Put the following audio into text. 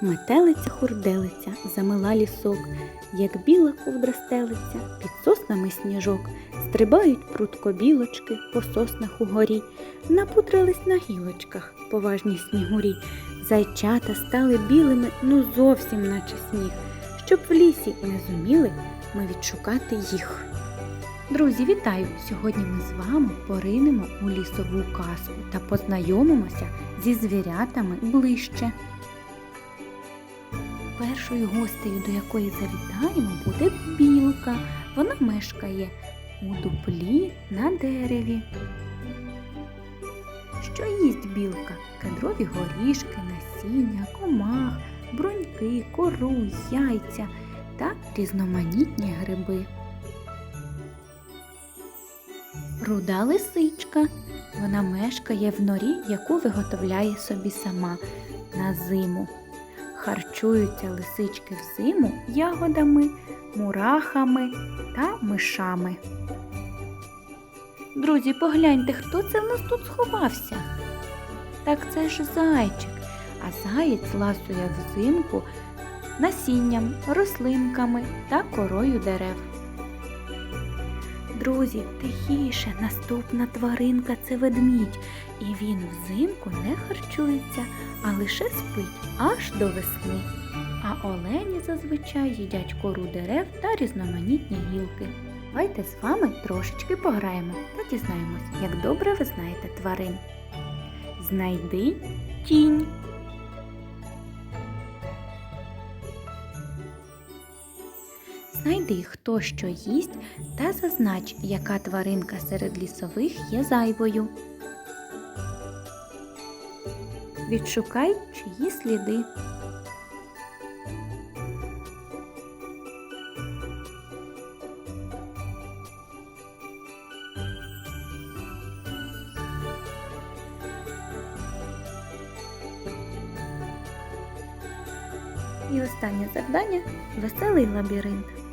Метелиця хурделиця, замила лісок, як біла ковдра стелиться, під соснами сніжок, стрибають прутко білочки по соснах угорі, напутрились на гілочках поважні снігурі. Зайчата стали білими, ну зовсім наче сніг, щоб в лісі не зуміли ми відшукати їх. Друзі, вітаю! Сьогодні ми з вами поринемо у лісову казку та познайомимося зі звірятами ближче. Першою гостею, до якої завітаємо, буде білка. Вона мешкає у дуплі на дереві. Що їсть білка? Кедрові горішки, насіння, комах, бруньки, кору, яйця та різноманітні гриби. Руда лисичка. Вона мешкає в норі, яку виготовляє собі сама на зиму. Харчуються лисички взиму ягодами, мурахами та мишами. Друзі, погляньте, хто це в нас тут сховався? Так це ж зайчик, а заєць ласує взимку насінням, рослинками та корою дерев. Друзі, тихіше, наступна тваринка це ведмідь, і він взимку не харчується, а лише спить аж до весни. А олені зазвичай їдять кору дерев та різноманітні гілки. Давайте з вами трошечки пограємо та дізнаємось, як добре ви знаєте тварин. Знайди тінь. Знайди, хто що їсть, та зазнач, яка тваринка серед лісових є зайвою. Відшукай чиї сліди. І останнє завдання веселий лабіринт.